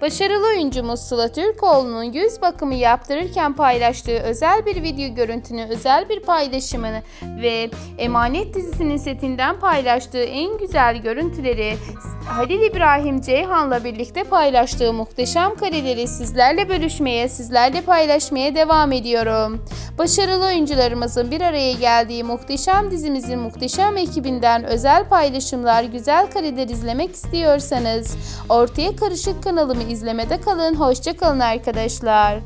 Başarılı oyuncumuz Sıla Türkoğlu'nun yüz bakımı yaptırırken paylaştığı özel bir video görüntünü, özel bir paylaşımını ve Emanet dizisinin setinden paylaştığı en güzel görüntüleri Halil İbrahim Ceyhan'la birlikte paylaştığı muhteşem kareleri sizlerle bölüşmeye, sizlerle paylaşmaya devam ediyorum. Başarılı oyuncularımızın bir araya geldiği muhteşem dizimizin muhteşem ekibinden özel paylaşımlar, güzel kareler izlemek istiyorsanız Ortaya Karışık kanalımı izlemede kalın. Hoşça kalın arkadaşlar.